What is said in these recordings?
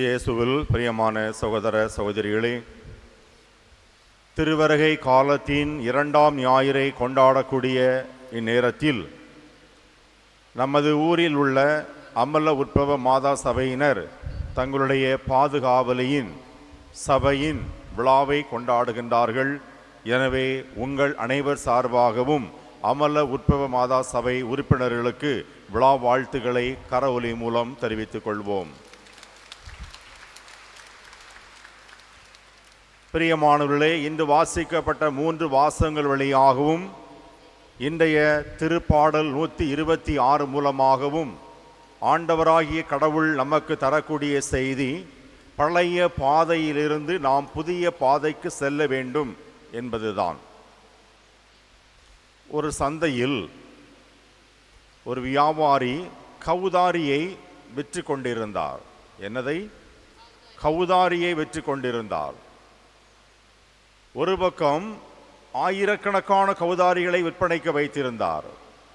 இயேசுவில் பிரியமான சகோதர சகோதரிகளே திருவருகை காலத்தின் இரண்டாம் ஞாயிறை கொண்டாடக்கூடிய இந்நேரத்தில் நமது ஊரில் உள்ள அமல உற்பவ மாதா சபையினர் தங்களுடைய பாதுகாவலியின் சபையின் விழாவை கொண்டாடுகின்றார்கள். எனவே உங்கள் அனைவர் சார்பாகவும் அமல உற்பவ மாதா சபை உறுப்பினர்களுக்கு விழா வாழ்த்துக்களை கரவொலி மூலம் தெரிவித்துக் கொள்வோம். பிரியமானவர்களே இன்று வாசிக்கப்பட்ட மூன்று வாசகங்கள் வழியாகவும் இன்றைய திருப்பாடல் நூற்றி இருபத்தி ஆறு மூலமாகவும் ஆண்டவராகிய கடவுள் நமக்கு தரக்கூடிய செய்தி பழைய பாதையிலிருந்து நாம் புதிய பாதைக்கு செல்ல வேண்டும் என்பதுதான். ஒரு சந்தையில் ஒரு வியாபாரி கவுதாரியை விற்று கொண்டிருந்தார் என்னதை? கவுதாரியை விற்று கொண்டிருந்தார் ஒரு பக்கம் ஆயிரக்கணக்கான கவுதாரிகளை விற்பனைக்கு வைத்திருந்தார்.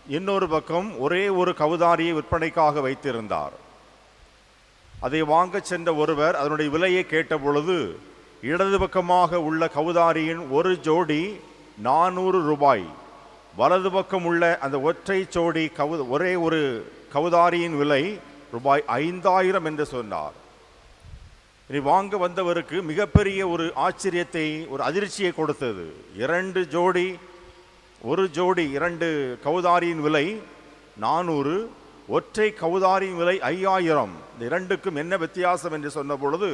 இன்னொரு பக்கம் ஒரே ஒரு கவுதாரியை விற்பனைக்காக வைத்திருந்தார். அதை வாங்கச் சென்ற ஒருவர் அதனுடைய விலையை கேட்ட பொழுது இடது பக்கமாக உள்ள கவுதாரியின் ஒரு ஜோடி நானூறு ரூபாய் வலது பக்கம் உள்ள அந்த ஒற்றை ஜோடி கவு ஒரே ஒரு கவுதாரியின் விலை ரூபாய் ஐந்தாயிரம் என்று சொன்னார். இனி வாங்க வந்தவருக்கு மிகப்பெரிய ஒரு ஆச்சரியத்தை ஒரு அதிர்ச்சியை கொடுத்தது. இரண்டு ஜோடி ஒரு ஜோடி இரண்டு கவுதாரியின் விலை நானூறு ஒற்றை கவுதாரியின் விலை ஐயாயிரம். இந்த இரண்டுக்கும் என்ன வித்தியாசம் என்று சொன்ன பொழுது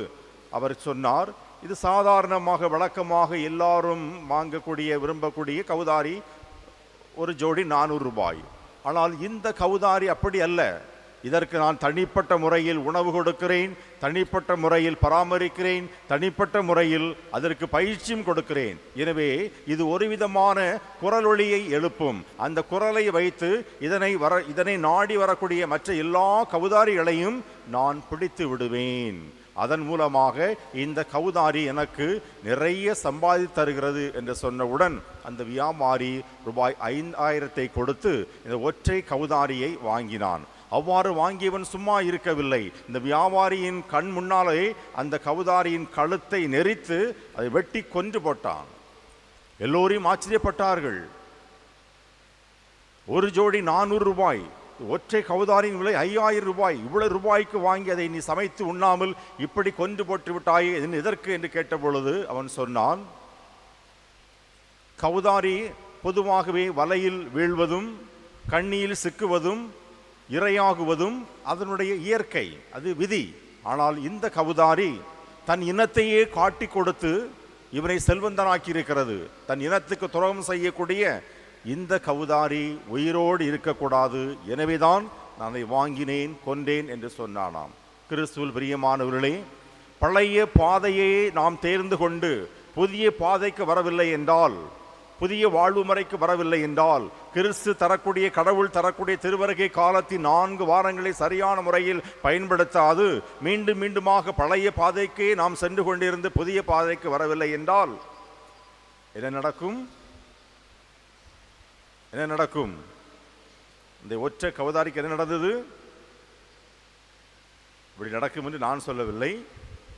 அவர் சொன்னார் இது சாதாரணமாக வழக்கமாக எல்லாரும் வாங்கக்கூடிய விரும்பக்கூடிய கவுதாரி ஒரு ஜோடி நானூறு ரூபாய். ஆனால் இந்த கவுதாரி அப்படி அல்ல. இதற்கு நான் தனிப்பட்ட முறையில் உணவு கொடுக்கிறேன் தனிப்பட்ட முறையில் பராமரிக்கிறேன் தனிப்பட்ட முறையில் அதற்கு பயிற்சியும் கொடுக்கிறேன். எனவே இது ஒரு விதமான குரலொளியை எழுப்பும். அந்த குரலை வைத்து இதனை வர இதனை நாடி வரக்கூடிய மற்ற எல்லா கவுதாரிகளையும் நான் பிடித்து விடுவேன். அதன் மூலமாக இந்த கவுதாரி எனக்கு நிறைய சம்பாதித்து தருகிறது என்று சொன்னவுடன் அந்த வியாபாரி ரூபாய் ஐந்தாயிரத்தை கொடுத்து இந்த ஒற்றை கவுதாரியை வாங்கினான். அவ்வாறு வாங்கியவன் சும்மா இருக்கவில்லை. இந்த வியாபாரியின் கண் முன்னாலே அந்த கவுதாரியின் கழுத்தை நெரித்து அதை வெட்டி கொன்று போட்டான். எல்லோரையும் ஆச்சரியப்பட்டார்கள். ஒரு ஜோடி நானூறு ரூபாய் ஒற்றை கவுதாரின் விலை ஐயாயிரம் ரூபாய் இவ்வளவு ரூபாய்க்கு வாங்கி அதை நீ சமைத்து உண்ணாமல் இப்படி கொன்று போட்டு விட்டாயே எதற்கு என்று கேட்டபொழுது அவன் சொன்னான் கவுதாரி பொதுவாகவே வலையில் வீழ்வதும் கண்ணியில் சிக்குவதும் இரையாகுவதும் அதனுடைய இயற்கை அது விதி. ஆனால் இந்த கவுதாரி தன் இனத்தையே காட்டி கொடுத்து இவனை செல்வந்தனாக்கி இருக்கிறது தன் இனத்துக்கு துரோகம் செய்யக்கூடிய இந்த கவுதாரி உயிரோடு இருக்கக்கூடாது. எனவேதான் நான் அதை வாங்கினேன் கொன்றேன் என்று சொன்னானாம். கிறிஸ்துவில் பிரியமானவர்களே பழைய பாதையே நாம் தேர்ந்து கொண்டு புதிய பாதைக்கு வரவில்லை என்றால் புதிய வாழ்வு முறைக்கு வரவில்லை என்றால் கிறிஸ்து தரக்கூடிய கடவுள் தரக்கூடிய திருவருகை காலத்தின் நான்கு வாரங்களை சரியான முறையில் பயன்படுத்தாது. மீண்டும் மீண்டுமாக பழைய பாதைக்கே நாம் சென்று கொண்டிருந்து புதிய பாதைக்கு வரவில்லை என்றால் என்ன நடக்கும்? என்ன நடக்கும்? இந்த ஒற்றை கவதாரிக்கு என்ன நடந்தது? இப்படி நடக்கும் என்று நான் சொல்லவில்லை.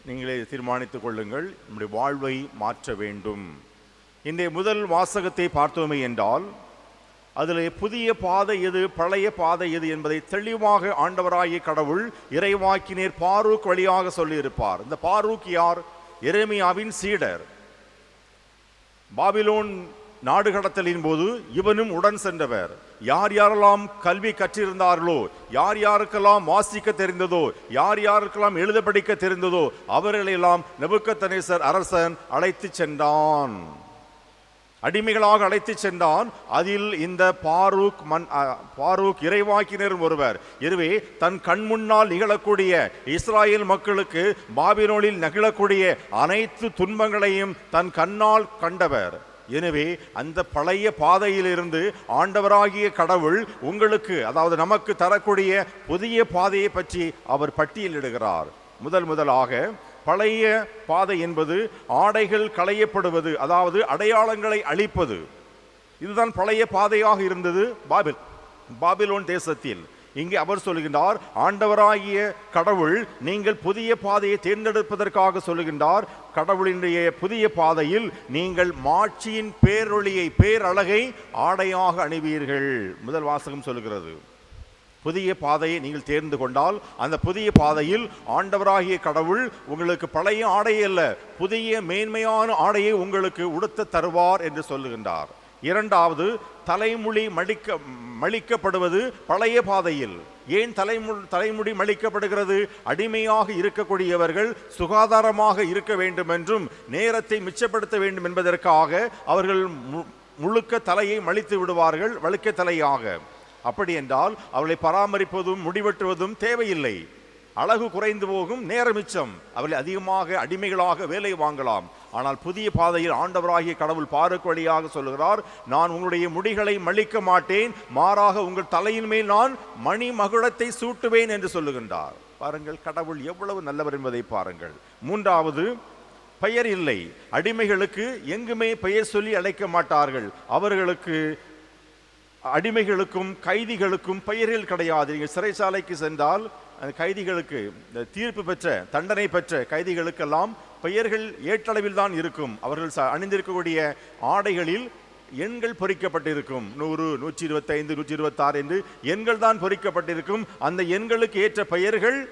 நீங்களே தீர்மானித்துக் கொள்ளுங்கள். நம்முடைய வாழ்வை மாற்ற வேண்டும். இந்த முதல் வாசகத்தை பார்த்தோமே என்றால் அதில் புதிய பாதை எது பழைய பாதை எது என்பதை தெளிவாக ஆண்டவராகிய கடவுள் இறைவாக்கினர் பாரூக் வழியாக சொல்லியிருப்பார். இந்த பாரூக் யார்? எரேமியாவின் சீடர். பாபிலோன் நாடு கடத்தலின் போது இவனும் உடன் சென்றவர். யார் யாரெல்லாம் கல்வி கற்றிருந்தார்களோ யார் யாருக்கெல்லாம் வாசிக்க தெரிந்ததோ யார் யாருக்கெல்லாம் எழுத படிக்க தெரிந்ததோ அவர்களெல்லாம் நெபுக்கத்தனேசர் அரசன் அழைத்து சென்றான். அடிமைகளாக அழைத்து சென்றான். அதில் இந்த பாரூக் மண் பாரூக் இறைவாக்கினர் ஒருவர். எனவே தன் கண் முன்னால் நிகழக்கூடிய இஸ்ராயேல் மக்களுக்கு பாபிலோனில் நிகழக்கூடிய அனைத்து துன்பங்களையும் தன் கண்ணால் கண்டவர். எனவே அந்த பழைய பாதையிலிருந்து ஆண்டவராகிய கடவுள் உங்களுக்கு அதாவது நமக்கு தரக்கூடிய புதிய பாதையை பற்றி அவர் பட்டியலிடுகிறார். முதல் முதலாக பழைய பாதை என்பது ஆடைகள் களையப்படுவது அதாவது அடையாளங்களை அழிப்பது. இதுதான் பழைய பாதையாக இருந்தது பாபில் பாபிலோன் தேசத்தில். இங்கே அவர் சொல்லுகின்றார் ஆண்டவராகிய கடவுள் நீங்கள் புதிய பாதையை தேர்ந்தெடுப்பதற்காக சொல்லுகின்றார் கடவுளினுடைய புதிய பாதையில் நீங்கள் மாட்சியின் பேரொளியை பேரழகை ஆடையாக அணிவீர்கள். முதல் வாசகம் சொல்லுகிறது புதிய பாதையை நீங்கள் தேர்ந்து கொண்டால் அந்த புதிய பாதையில் ஆண்டவராகிய கடவுள் உங்களுக்கு பழைய ஆடை அல்ல புதிய மேன்மையான ஆடையை உங்களுக்கு உடுத்த தருவார் என்று சொல்லுகின்றார். இரண்டாவது தலைமுடி மடிக்க மழிக்கப்படுவது பழைய பாதையில். ஏன் தலைமு தலைமுடி மழிக்கப்படுகிறது அடிமையாக இருக்கக்கூடியவர்கள் சுகாதாரமாக இருக்க வேண்டும் என்றும் நேரத்தை மிச்சப்படுத்த வேண்டும் என்பதற்காக அவர்கள் மு- முழுக்க தலையை மழித்து விடுவார்கள் வழுக்க தலையாக அப்படி என்றால் அவளை பராமரிப்பதும் முடிவெட்டுவதும் தேவையில்லை. அழகு குறைந்து போகும் நேர மிச்சம். அவளை அதிகமாக அடிமைகளாக வேலை வாங்கலாம். ஆனால் புதிய பாதையில் ஆண்டவராகிய கடவுள் பாருக்கு வழியாக சொல்லுகிறார் நான் உங்களுடைய முடிகளை மழிக்க மாட்டேன். மாறாக உங்கள் தலையின் மேல் நான் மணி மகுடத்தை சூட்டுவேன் என்று சொல்லுகின்றார். பாருங்கள் கடவுள் எவ்வளவு நல்லவர் என்பதை பாருங்கள். மூன்றாவது பெயர் இல்லை. அடிமைகளுக்கு எங்குமே பெயர் சொல்லி அழைக்க மாட்டார்கள். அவர்களுக்கு அடிமைகளுக்கும் கைதிகளுக்கும் பெயர்கள் கிடையாது. நீங்கள் சிறைச்சாலைக்கு சென்றால் அந்த கைதிகளுக்கு இந்த தீர்ப்பு பெற்ற தண்டனை பெற்ற கைதிகளுக்கெல்லாம் பெயர்கள் ஏற்றளவில் தான் இருக்கும். அவர்கள் ச- அணிந்திருக்கக்கூடிய ஆடைகளில் எண்கள் பொறிக்கப்பட்டிருக்கும். நூறு நூற்றி இருபத்தைந்து நூற்றி இருபத்தாறு என்று எண்கள் தான் பொறிக்கப்பட்டிருக்கும். அந்த எண்களுக்கு ஏற்ற பெயர்கள்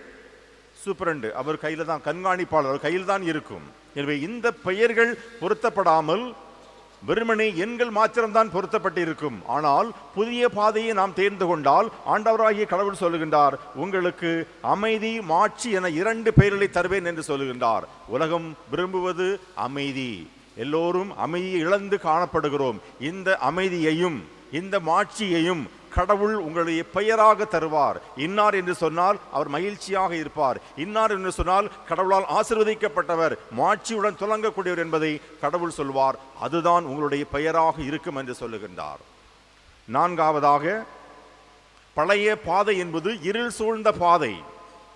சூப்பரண்டு. அவர் கையில் தான் கண்காணிப்பாளர் கையில் தான் இருக்கும். எனவே இந்த பெயர்கள் பொருத்தப்படாமல் வெறுமனே எண்கள் மாத்திரம்தான் பொருத்தப்பட்டிருக்கும். ஆனால் புதிய பாதையை நாம் தேர்ந்து கொண்டால் ஆண்டவராகிய கடவுள் சொல்லுகின்றார் உங்களுக்கு அமைதி மாட்சி என இரண்டு பெயர்களை தருவேன் என்று சொல்லுகின்றார். உலகம் விரும்புவது அமைதி. எல்லோரும் அமைதியை இழந்து காணப்படுகிறோம். இந்த அமைதியையும் இந்த மாட்சியையும் கடவுள் உங்களுடைய பெயராக தருவார். இன்னார் என்று சொன்னால் அவர் மகிழ்ச்சியாக இருப்பார். இன்னார் என்று சொன்னால் கடவுளால் ஆசிர்வதிக்கப்பட்டவர் மாட்சியுடன் துலங்கக்கூடியவர் என்பதை கடவுள் சொல்வார். அதுதான் உங்களுடைய பெயராக இருக்கும் என்று சொல்லுகின்றார். நான்காவதாக பழைய பாதை என்பது இருள் சூழ்ந்த பாதை.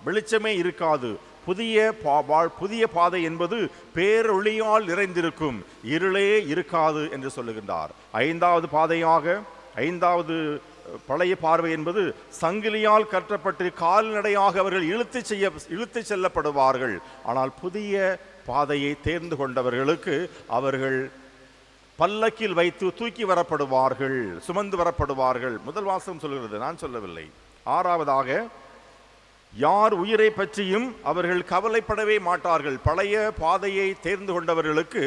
வெளிச்சமே இருக்காது. புதிய பா- வாழ்- புதிய பாதை என்பது பேரொளியால் நிறைந்திருக்கும். இருளே இருக்காது என்று சொல்லுகின்றார். ஐந்தாவது பாதையாக ஐந்தாவது பழைய பார்வை என்பது சங்கிலியால் கற்றப்பட்டு கால்நடையாக அவர்கள் இழுத்து செய்ய இழுத்து செல்லப்படுவார்கள். ஆனால் புதிய பாதையை தேர்ந்து கொண்டவர்களுக்கு அவர்கள் பல்லக்கில் வைத்து தூக்கி வரப்படுவார்கள் சுமந்து வரப்படுவார்கள். முதல் வாசகம் சொல்கிறது நான் சொல்லவில்லை. ஆறாவதாக யார் உயிரை பற்றியும் அவர்கள் கவலைப்படவே மாட்டார்கள். பழைய பாதையை தேர்ந்து கொண்டவர்களுக்கு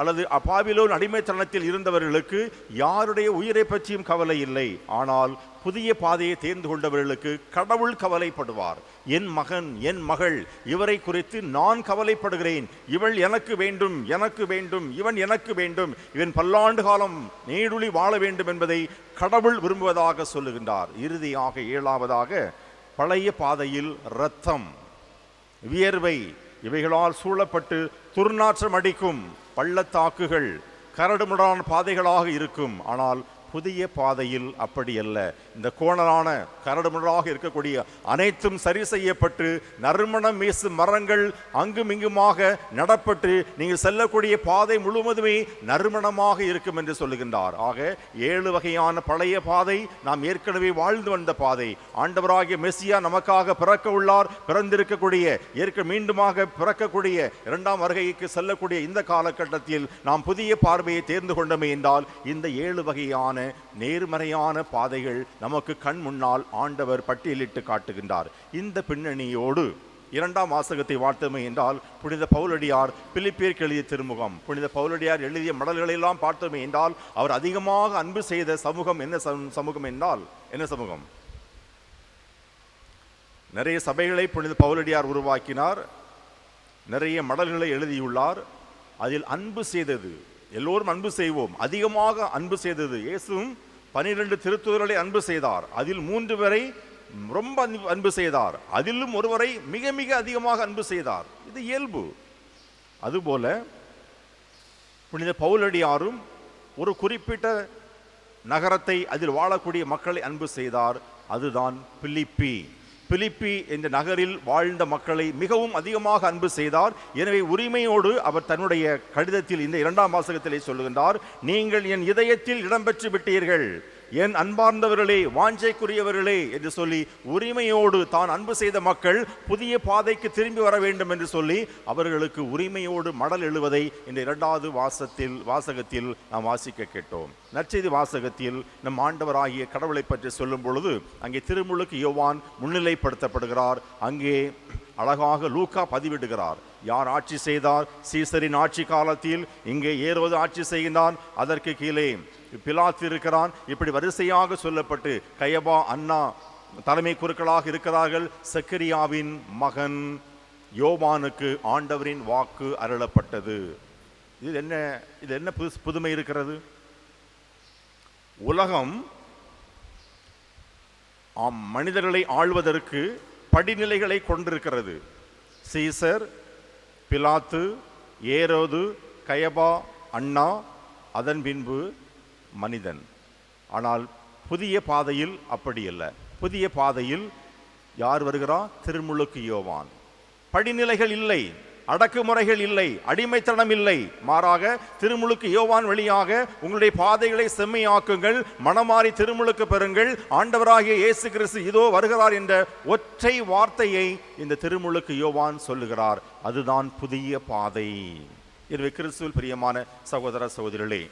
அல்லது அப்பாவிலோன் அடிமைத்தனத்தில் இருந்தவர்களுக்கு யாருடைய உயிரை பற்றியும் கவலை இல்லை. ஆனால் புதிய பாதையை தேர்ந்து கொண்டவர்களுக்கு கடவுள் கவலைப்படுவார். என் மகன் என் மகள் இவரை குறித்து நான் கவலைப்படுகிறேன். இவள் எனக்கு வேண்டும் எனக்கு வேண்டும் இவன் எனக்கு வேண்டும். இவன் பல்லாண்டு காலம் நீடுழி வாழ வேண்டும் என்பதை கடவுள் விரும்புவதாக சொல்லுகின்றார். இறுதியாக ஏழாவதாக பழைய பாதையில் இரத்தம் வியர்வை இவைகளால் சூழப்பட்டு துர்நாற்றம் அடிக்கும் பள்ளத்தாக்குகள் கரடுமுடான பாதைகளாக இருக்கும். ஆனால் புதிய பாதையில் அப்படி அல்ல. இந்த கோணலான கரடுமுரடாக இருக்கக்கூடிய அனைத்தும் சரி செய்யப்பட்டு நறுமணம் வீசும் மரங்கள் அங்கும் இங்குமாக நடப்பட்டு நீங்கள் செல்லக்கூடிய பாதை முழுவதுமே நறுமணமாக இருக்கும் என்று சொல்லுகின்றார். ஆக ஏழு வகையான பழைய பாதை நாம் ஏற்கனவே வாழ்ந்து வந்த பாதை. ஆண்டவராகிய மெஸ்ஸியா நமக்காக பிறக்க உள்ளார். பிறந்திருக்கக்கூடிய ஏற்க மீண்டுமாக பிறக்கக்கூடிய இரண்டாம் வருகைக்கு செல்லக்கூடிய இந்த காலகட்டத்தில் நாம் புதிய பார்வையை தேர்ந்து கொண்டோமே என்றால் இந்த ஏழு வகையான நேர்மறையான பாதைகள் நமக்கு கண் முன்னால் ஆண்டவர் பட்டியலிட்டு காட்டுகின்றார். இந்த பின்னணியோடு இரண்டாம் வாசகத்தை வாழ்த்தமை என்றால் புனித பவுலடியார் பிலிப்பியர்க்கு எழுதிய திருமுகம் புனித பவுலடியார் எழுதிய மடல்களெல்லாம் பார்த்தோமே என்றால் அவர் அதிகமாக அன்பு செய்த சமூகம் என்ன சமூகம் என்றால் என்ன சமூகம்? நிறைய சபைகளை புனித பவுலடியார் உருவாக்கினார் நிறைய மடல்களை எழுதியுள்ளார் அதில் அன்பு செய்தது எல்லோரும் அன்பு செய்வோம். அதிகமாக அன்பு செய்தது இயேசுவும் பனிரெண்டு திருத்துதல்களை அன்பு செய்தார். அதில் மூன்று பேரை ரொம்ப அன்பு- அன்பு செய்தார். அதிலும் ஒருவரை மிக மிக அதிகமாக அன்பு செய்தார். இது இயல்பு. அதுபோல புனித பவுலடியாரும் ஒரு குறிப்பிட்ட நகரத்தை அதில் வாழக்கூடிய மக்களை அன்பு செய்தார். அதுதான் பிலிப்பி. பிலிப்பி என்ற நகரில் வாழ்ந்த மக்களை மிகவும் அதிகமாக அன்பு செய்தார். எனவே உரிமையோடு அவர் தன்னுடைய கடிதத்தில் இந்த இரண்டாம் வாசகத்திலே சொல்லுகின்றார் நீங்கள் என் இதயத்தில் இடம்பெற்று விட்டீர்கள். என் அன்பார்ந்தவர்களே வாஞ்சைக்குரியவர்களே என்று சொல்லி உரிமையோடு தான் அன்பு செய்த மக்கள் புதிய பாதைக்கு திரும்பி வர வேண்டும் என்று சொல்லி அவர்களுக்கு உரிமையோடு மடல் எழுவதை இந்த இரண்டாவது வாசத்தில் வாசகத்தில் நாம் வாசிக்க கேட்டோம். நற்செய்தி வாசகத்தில் நம் ஆண்டவராகிய கடவுளை பற்றி சொல்லும் பொழுது அங்கே திருமுழுக்கு யோவான் முன்னிலைப்படுத்தப்படுகிறார். அங்கே அழகாக லூக்கா பதிவிடுகிறார். யார் ஆட்சி செய்தார்? சீசரின் ஆட்சி காலத்தில் இங்கே ஏறுவது ஆட்சி செய்கின்றான். அதற்கு கீழே பிலாத்து இருக்கிறான். இப்படி வரிசையாக சொல்லப்பட்டு கயபா அண்ணா தலைமை குருக்களாக இருக்கிறார்கள். சக்கரியாவின் மகன் யோவானுக்கு ஆண்டவரின் வாக்கு அருளப்பட்டது. இது என்ன இது என்ன புது புதுமை இருக்கிறது? உலகம் மனிதர்களை ஆள்வதற்கு படிநிலைகளை கொண்டிருக்கிறது. சீசர் பிலாத்து ஏரோது கயபா அண்ணா அதன் பின்பு மனிதன். ஆனால் புதிய பாதையில் அப்படி அல்ல. புதிய பாதையில் யார் வருகிறா? திருமுழுக்கு யோவான். படிநிலைகள் இல்லை அடக்குமுறைகள் இல்லை அடிமைத்தனம் இல்லை. மாறாக திருமுழுக்கு யோவான் வழியாக உங்களுடைய பாதைகளை செம்மையாக்குங்கள் மனமாறி திருமுழுக்கு பெறுங்கள் ஆண்டவராகிய இயேசு கிறிஸ்து இதோ வருகிறார் என்ற ஒற்றை வார்த்தையை இந்த திருமுழுக்கு யோவான் சொல்லுகிறார். அதுதான் புதிய பாதை. எனவே கிறிஸ்துவில் பிரியமான சகோதர சகோதரிகளே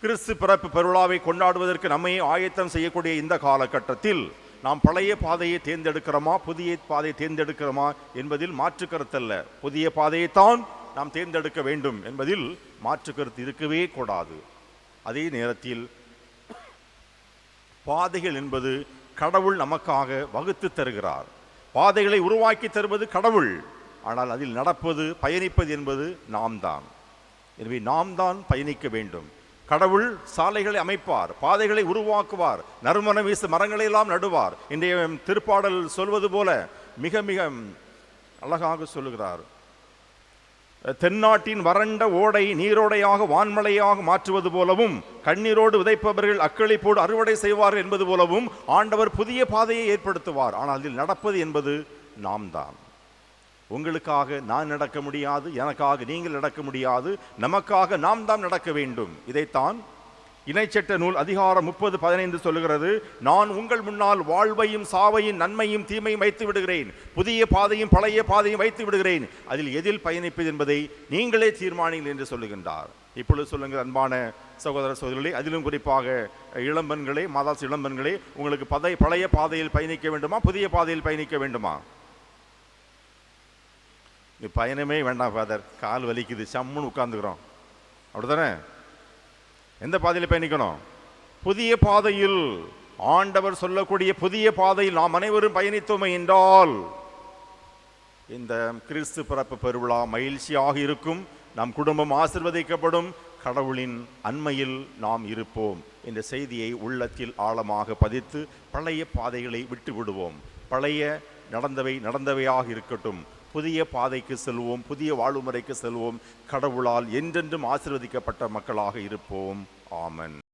கிறிஸ்து பிறப்பு பெருவிழாவை கொண்டாடுவதற்கு நம்மை ஆயத்தம் செய்யக்கூடிய இந்த காலகட்டத்தில் நாம் பழைய பாதையை தேர்ந்தெடுக்கிறோமா புதிய பாதையை தேர்ந்தெடுக்கிறோமா என்பதில் மாற்று கருத்தல்ல புதிய பாதையைத்தான் நாம் தேர்ந்தெடுக்க வேண்டும் என்பதில் மாற்று கருத்து இருக்கவே கூடாது. அதே நேரத்தில் பாதைகள் என்பது கடவுள் நமக்காக வகுத்து தருகிறார். பாதைகளை உருவாக்கி தருவது கடவுள் ஆனால் அதில் நடப்பது பயணிப்பது என்பது நாம் தான். எனவே நாம் தான் பயணிக்க வேண்டும். கடவுள் சாலைகளை அமைப்பார் பாதைகளை உருவாக்குவார் நறுமண வீசு மரங்களை எல்லாம் நடுவார். இன்றைய திருப்பாடல் சொல்வது போல மிக மிக அழகாக சொல்லுகிறார். தென்னாட்டின் வறண்ட ஓடை நீரோடையாக வான்மலையாக மாற்றுவது போலவும் கண்ணீரோடு விதைப்பவர்கள் அக்களிப்போடு அறுவடை செய்வார் என்பது போலவும் ஆண்டவர் புதிய பாதையை ஏற்படுத்துவார். ஆனால் அதில் நடப்பது என்பது நாம் தான். உங்களுக்காக நான் நடக்க முடியாது எனக்காக நீங்கள் நடக்க முடியாது நமக்காக நாம் தான் நடக்க வேண்டும். இதைத்தான் இணைச்சட்ட நூல் அதிகாரம் முப்பது பதினைந்து சொல்லுகிறது. நான் உங்கள் முன்னால் வாழ்வையும் சாவையும் நன்மையும் தீமையும் வைத்து விடுகிறேன். புதிய பாதையும் பழைய பாதையும் வைத்து விடுகிறேன். அதில் எதில் பயணிப்பது என்பதை நீங்களே தீர்மானிங்கள் என்று சொல்லுகின்றார். இப்பொழுது சொல்லுங்கள் அன்பான சகோதர சகோதரிகளே அதிலும் குறிப்பாக இளம்பெண்களே மாதாசு இளம்பெண்களே உங்களுக்கு பதை பழைய பாதையில் பயணிக்க வேண்டுமா புதிய பாதையில் பயணிக்க வேண்டுமா? இங்க பயணமே வேண்டாம் ஃபாதர் கால் வலிக்குது சம்முன்னு உட்காந்துக்கிறோம் அப்படிதானே எந்த பாதையில் பயணிக்கணும் புதிய பாதையில். ஆண்டவர் சொல்லக்கூடிய புதிய பாதையில் நாம் அனைவரும் பயணித்தோமே என்றால் இந்த கிறிஸ்து பிறப்பு பெருவிழா மகிழ்ச்சியாக இருக்கும். நம் குடும்பம் ஆசிர்வதிக்கப்படும். கடவுளின் அண்மையில் நாம் இருப்போம். இந்த செய்தியை உள்ளத்தில் ஆழமாக பதித்து பழைய பாதைகளை விட்டு விடுவோம் பழைய நடந்தவை நடந்தவையாக இருக்கட்டும். புதிய பாதைக்கு செல்வோம் புதிய வாழ்வுமுறைக்கு செல்வோம். கடவுளால் என்றென்றும் ஆசிர்வதிக்கப்பட்ட மக்களாக இருப்போம். ஆமன்.